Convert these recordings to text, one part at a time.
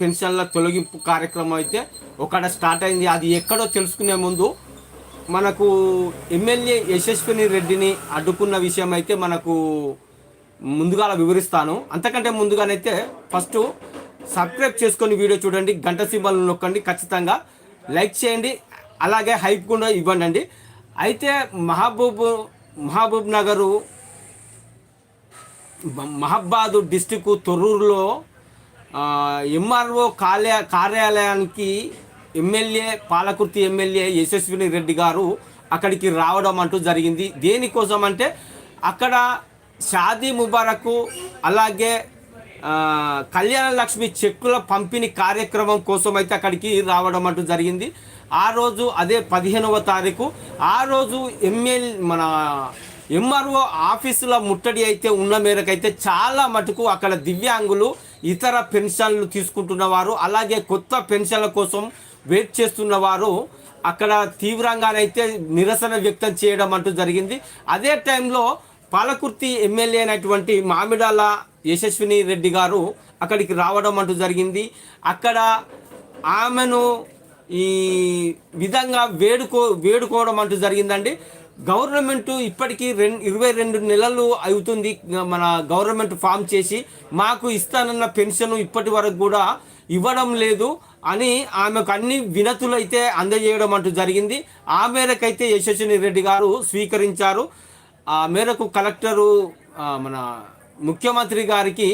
పెన్షన్ల తొలగింపు కార్యక్రమం అయితే ఒకడ స్టార్ట్ అయింది. అది ఎక్కడో తెలుసుకునే ముందు మనకు ఎమ్మెల్యే యశస్విని రెడ్డిని అడ్డుకున్న విషయం అయితే మనకు ముందుగా వివరిస్తాను. అంతకంటే ముందుగానైతే ఫస్ట్ సబ్స్క్రైబ్ చేసుకొని వీడియో చూడండి. గంట సింబల్ నొక్కండి ఖచ్చితంగా. లైక్ చేయండి. అలాగే హైప్ కూడా ఇవ్వండి అయితే మహబూబ్ మహబూబ్ నగరు మహబాదు డిస్టిక్ తొర్రూరులో ఎంఆర్ఓ కార్య కార్యాలయానికి ఎమ్మెల్యే పాలకుర్తి ఎమ్మెల్యే యశస్విని రెడ్డి గారు అక్కడికి రావడం అంటూ జరిగింది. దేనికోసం అంటే అక్కడ షాదీ ముబారకు అలాగే కళ్యాణ లక్ష్మి చెక్కుల పంపిణీ కార్యక్రమం కోసం అయితే అక్కడికి రావడం అంటూ జరిగింది. ఆ రోజు అదే పదిహేనవ తారీఖు. ఆ రోజు ఎమ్మెల్ మన ఎంఆర్ఓ ఆఫీసుల ముట్టడి అయితే ఉన్న మేరకైతే చాలా మటుకు అక్కడ దివ్యాంగులు ఇతర పెన్షన్లు తీసుకుంటున్న వారు అలాగే కొత్త పెన్షన్ల కోసం వెయిట్ చేస్తున్న వారు అక్కడ తీవ్రంగానైతే నిరసన వ్యక్తం చేయడం అంటూ జరిగింది. అదే టైంలో పాలకుర్తి ఎమ్మెల్యే అయినటువంటి మామిడాల యశస్విని రెడ్డి గారు అక్కడికి రావడం అంటూ జరిగింది. అక్కడ ఆమెను ఈ విధంగా వేడుకో వేడుకోవడం అంటూ జరిగిందండి. గవర్నమెంట్ ఇప్పటికీ రెండు ఇరవై రెండు నెలలు అవుతుంది మన గవర్నమెంట్ ఫామ్ చేసి మాకు ఇస్తానన్న పెన్షన్ ఇప్పటి వరకు కూడా ఇవ్వడం లేదు అని ఆమెకు అన్ని వినతులు అయితే అందజేయడం అంటూ జరిగింది. ఆ మేరకైతే యశస్విని రెడ్డి గారు స్వీకరించారు. ఆ మేరకు కలెక్టరు మన ముఖ్యమంత్రి గారికి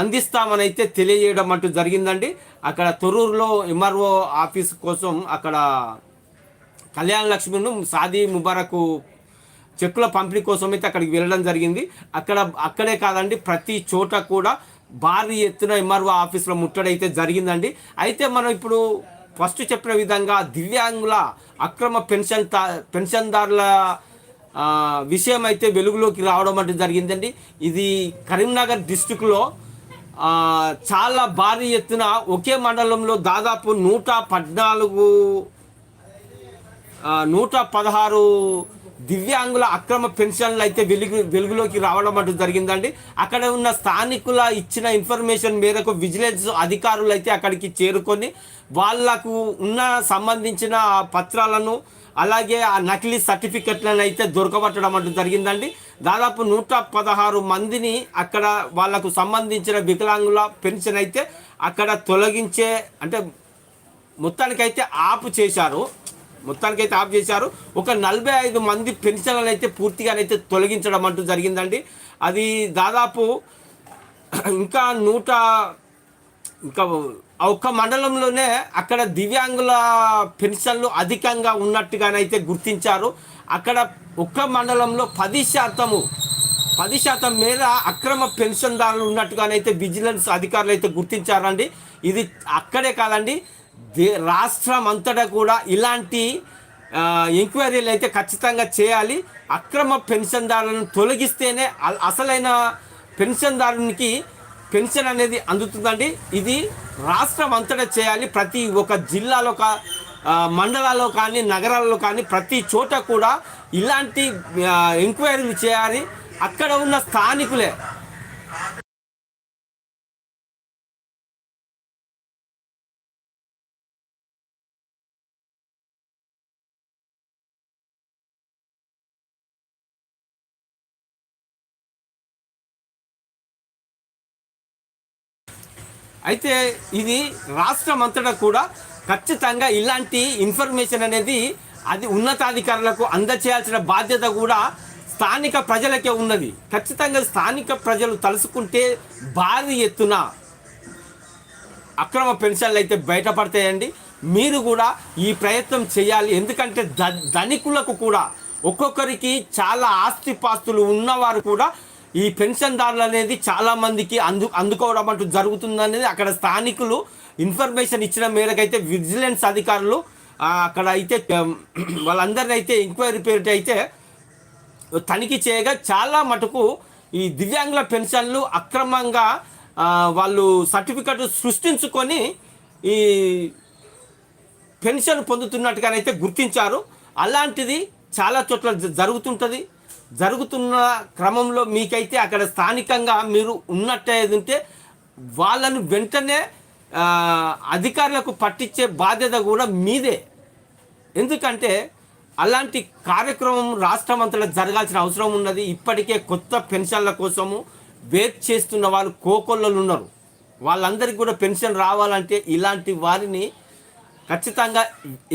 అందిస్తామనైతే తెలియజేయడం అంటూ జరిగిందండి. అక్కడ తొర్రూరులో ఎంఆర్ఓ ఆఫీస్ కోసం అక్కడ కళ్యాణ లక్ష్మిను సాది ముబారకు చెక్కుల పంపిణీ కోసం అయితే అక్కడికి వెళ్ళడం జరిగింది. అక్కడ అక్కడే కాదండి ప్రతి చోట కూడా భారీ ఎత్తున ఎంఆర్ఓ ఆఫీసులో ముట్టడైతే జరిగిందండి. అయితే మనం ఇప్పుడు ఫస్ట్ చెప్పిన విధంగా దివ్యాంగుల అక్రమ పెన్షన్ పెన్షన్దారుల విషయం అయితే వెలుగులోకి రావడం అంటే జరిగిందండి. ఇది కరీంనగర్ డిస్టిక్లో చాలా భారీ ఎత్తున ఒకే మండలంలో దాదాపు నూట పద్నాలుగు నూట పదహారు దివ్యాంగుల అక్రమ పెన్షన్లు అయితే వెలుగు వెలుగులోకి రావడం అంటూ జరిగిందండి. అక్కడ ఉన్న స్థానికుల ఇచ్చిన ఇన్ఫర్మేషన్ మేరకు విజిలెన్స్ అధికారులు అయితే అక్కడికి చేరుకొని వాళ్ళకు ఉన్న సంబంధించిన పత్రాలను అలాగే ఆ నకిలీ సర్టిఫికెట్లను అయితే దొరకబట్టడం అంటూ జరిగిందండి. దాదాపు నూట పదహారు మందిని అక్కడ వాళ్ళకు సంబంధించిన వికలాంగుల పెన్షన్ అయితే అక్కడ తొలగించే అంటే మొత్తానికైతే ఆపు చేశారు. మొత్తానికి అయితే ఆఫ్ చేశారు. ఒక నలభై ఐదు మంది పెన్షన్లను అయితే పూర్తిగానైతే తొలగించడం అంటూ జరిగిందండి. అది దాదాపు ఇంకా నూట ఇంకా ఆ ఒక్క మండలంలోనే అక్కడ దివ్యాంగుల పెన్షన్లు అధికంగా ఉన్నట్టుగానైతే గుర్తించారు. అక్కడ ఒక్క మండలంలో పది శాతము పది శాతం మేర అక్రమ పెన్షన్దారులు ఉన్నట్టుగానైతే విజిలెన్స్ అధికారులు అయితే గుర్తించారండి. ఇది అక్కడే కాదండి దే రాష్ట్రం అంతటా కూడా ఇలాంటి ఎంక్వైరీలు అయితే ఖచ్చితంగా చేయాలి. అక్రమ పెన్షన్దారులను తొలగిస్తేనే అసలైన పెన్షన్దారునికి పెన్షన్ అనేది అందుతుందండి. ఇది రాష్ట్రం అంతటా చేయాలి. ప్రతి ఒక జిల్లాలో కా మండలాల్లో కానీ నగరాల్లో కానీ ప్రతి చోట కూడా ఇలాంటి ఎంక్వైరీలు చేయాలి. అక్కడ ఉన్న స్థానికులే అయితే ఇది రాష్ట్రం అంతటా కూడా ఖచ్చితంగా ఇలాంటి ఇన్ఫర్మేషన్ అనేది అది ఉన్నతాధికారులకు అందచేయాల్సిన బాధ్యత కూడా స్థానిక ప్రజలకే ఉన్నది. ఖచ్చితంగా స్థానిక ప్రజలు తలుసుకుంటే భారీ ఎత్తున అక్రమ పెన్షన్లు అయితే బయటపడతాయండి. మీరు కూడా ఈ ప్రయత్నం చేయాలి. ఎందుకంటే ధనికులకు కూడా ఒక్కొక్కరికి చాలా ఆస్తిపాస్తులు ఉన్నవారు కూడా ఈ పెన్షన్దారులు అనేది చాలామందికి అందు అందుకోవడం అంటూ జరుగుతుందనేది అక్కడ స్థానికులు ఇన్ఫర్మేషన్ ఇచ్చిన మేరకైతే విజిలెన్స్ అధికారులు అక్కడ అయితే వాళ్ళందరిని వాళ్ళందరినీ అయితే ఎంక్వైరీ పేరిట అయితే తనిఖీ చేయగా చాలా మటుకు ఈ దివ్యాంగుల పెన్షన్లు అక్రమంగా వాళ్ళు సర్టిఫికెట్ సృష్టించుకొని ఈ పెన్షన్ పొందుతున్నట్టుగానైతే గుర్తించారు. అలాంటిది చాలా చోట్ల జరుగుతుంటుంది. జరుగుతున్న క్రమంలో మీకైతే అక్కడ స్థానికంగా మీరు ఉన్నట్టే ఉంటే వాళ్ళను వెంటనే అధికారులకు పట్టించే బాధ్యత కూడా మీదే. ఎందుకంటే అలాంటి కార్యక్రమం రాష్ట్రం అంతటా జరగాల్సిన అవసరం ఉన్నది. ఇప్పటికే కొత్త పెన్షన్ల కోసము వెయిట్ చేస్తున్న వాళ్ళు కోకొల్లలు ఉన్నారు. వాళ్ళందరికీ కూడా పెన్షన్ రావాలంటే ఇలాంటి వారిని ఖచ్చితంగా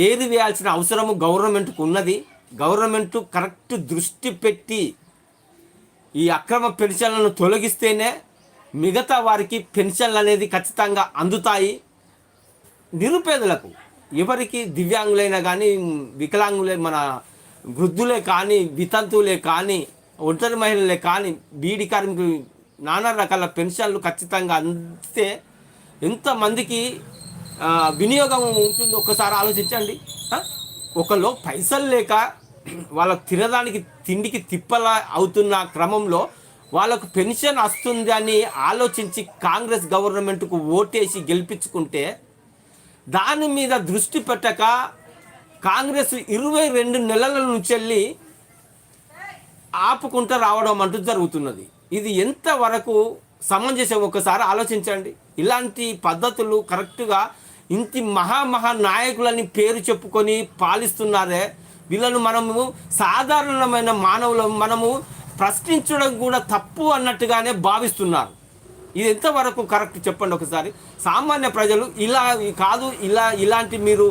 ఏది వేయాల్సిన అవసరము గవర్నమెంట్కు ఉన్నది. గవర్నమెంట్ కరెక్ట్ దృష్టి పెట్టి ఈ అక్రమ పెన్షన్లను తొలగిస్తేనే మిగతా వారికి పెన్షన్లు అనేది ఖచ్చితంగా అందుతాయి నిరుపేదలకు ఎవరికి దివ్యాంగులైనా కానీ వికలాంగులే మన వృద్ధులే కానీ వితంతువులే కానీ ఒంటరి మహిళలే కానీ బీడీ కార్మికులు నానా రకాల పెన్షన్లు ఖచ్చితంగా అందితే ఎంతమందికి వినియోగం ఉంటుందో ఒక్కసారి ఆలోచించండి ఆ? ఒకలో పైసలు లేక వాళ్ళ తినడానికి తిండికి తిప్పల అవుతున్న క్రమంలో వాళ్ళకు పెన్షన్ వస్తుంది అని ఆలోచించి కాంగ్రెస్ గవర్నమెంట్కు ఓటేసి గెలిపించుకుంటే దాని మీద దృష్టి పెట్టక కాంగ్రెస్ ఇరవై రెండు నెలల నుంచి వెళ్ళి ఆపుకుంటూ రావడం అంటూ జరుగుతున్నది. ఇది ఎంతవరకు సమంజసం? ఒకసారి ఆలోచించండి. ఇలాంటి పద్ధతులు కరెక్ట్గా ఇంటి మహా మహా నాయకులని పేరు చెప్పుకొని పాలిస్తున్నారే వీళ్ళను మనము సాధారణమైన మానవులు మనము ప్రశ్నించడం కూడా తప్పు అన్నట్టుగానే భావిస్తున్నారు. ఇది ఎంతవరకు కరెక్ట్ చెప్పండి ఒకసారి? సామాన్య ప్రజలు ఇలా కాదు ఇలా ఇలాంటి మీరు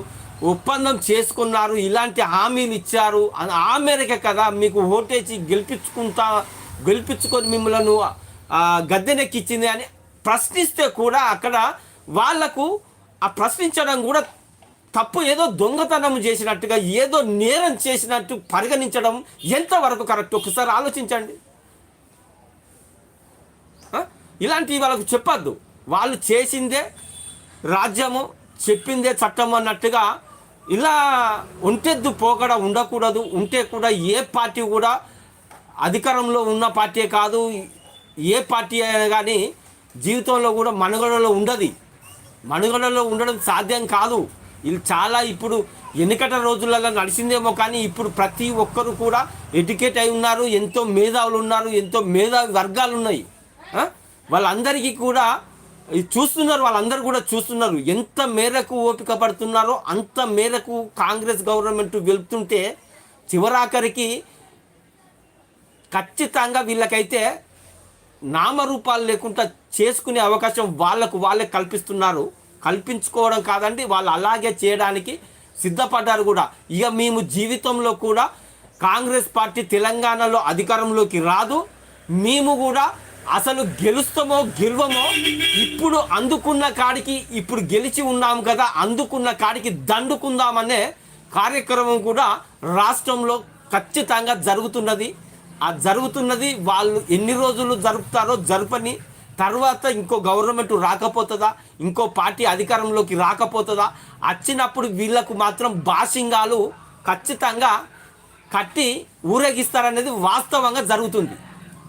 ఒప్పందం చేసుకున్నారు ఇలాంటి హామీలు ఇచ్చారు ఆ- మేరకే కదా మీకు ఓటేసి గెలిపించుకుంటా గెలిపించుకొని మిమ్మల్ని గద్దెనెక్కిచ్చింది అని ప్రశ్నిస్తే కూడా అక్కడ వాళ్ళకు ఆ ప్రశ్నించడం కూడా తప్పు ఏదో దొంగతనం చేసినట్టుగా ఏదో నేరం చేసినట్టు పరిగణించడం ఎంతవరకు కరెక్ట్? ఒకసారి ఆలోచించండి. ఇలాంటివి వాళ్ళకు చెప్పద్దు. వాళ్ళు చేసిందే రాజ్యము చెప్పిందే చట్టం అన్నట్టుగా ఇలా ఒంటెద్దు పోకడ ఉండకూడదు. ఉంటే కూడా ఏ పార్టీ కూడా అధికారంలో ఉన్న పార్టీ కాదు. ఏ పార్టీ అయినా కానీ జీవితంలో కూడా మనుగడలో ఉండదు. మనుగడలో ఉండడం సాధ్యం కాదు. ఇది చాలా ఇప్పుడు ఎన్నికట రోజులలో నడిచిందేమో కానీ ఇప్పుడు ప్రతి ఒక్కరు కూడా ఎడ్యుకేట్ అయి ఉన్నారు ఎంతో మేధావులు ఉన్నారు ఎంతో మేధావి వర్గాలు ఉన్నాయి వాళ్ళందరికీ కూడా చూస్తున్నారు వాళ్ళందరూ కూడా చూస్తున్నారు. ఎంత మేరకు ఓపిక పడుతున్నారో అంత మేరకు కాంగ్రెస్ గవర్నమెంట్ వెళుతుంటే చివరాఖరికి ఖచ్చితంగా వీళ్ళకైతే నామరూపాలు లేకుండా చేసుకునే అవకాశం వాళ్ళకు వాళ్ళే కల్పిస్తున్నారు. కల్పించుకోవడం కాదండి వాళ్ళు అలాగే చేయడానికి సిద్ధపడ్డారు కూడా. ఇక మేము జీవితంలో కూడా కాంగ్రెస్ పార్టీ తెలంగాణలో అధికారంలోకి రాదు. మేము కూడా అసలు గెలుస్తామో గెలవమో ఇప్పుడు అందుకున్న కాడికి ఇప్పుడు గెలిచి ఉన్నాం కదా అందుకున్న కాడికి దండుకుందామనే కార్యక్రమం కూడా రాష్ట్రంలో ఖచ్చితంగా జరుగుతున్నది. ఆ జరుగుతున్నది వాళ్ళు ఎన్ని రోజులు జరుపుతారో జరపని తర్వాత ఇంకో గవర్నమెంట్ రాకపోతుందా? ఇంకో పార్టీ అధికారంలోకి రాకపోతుందా? వచ్చినప్పుడు వీళ్ళకు మాత్రం బాసింగాలు ఖచ్చితంగా కట్టి ఊరేగిస్తారనేది వాస్తవంగా జరుగుతుంది.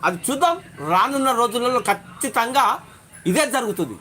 అది చూద్దాం. రానున్న రోజులలో ఖచ్చితంగా ఇదే జరుగుతుంది.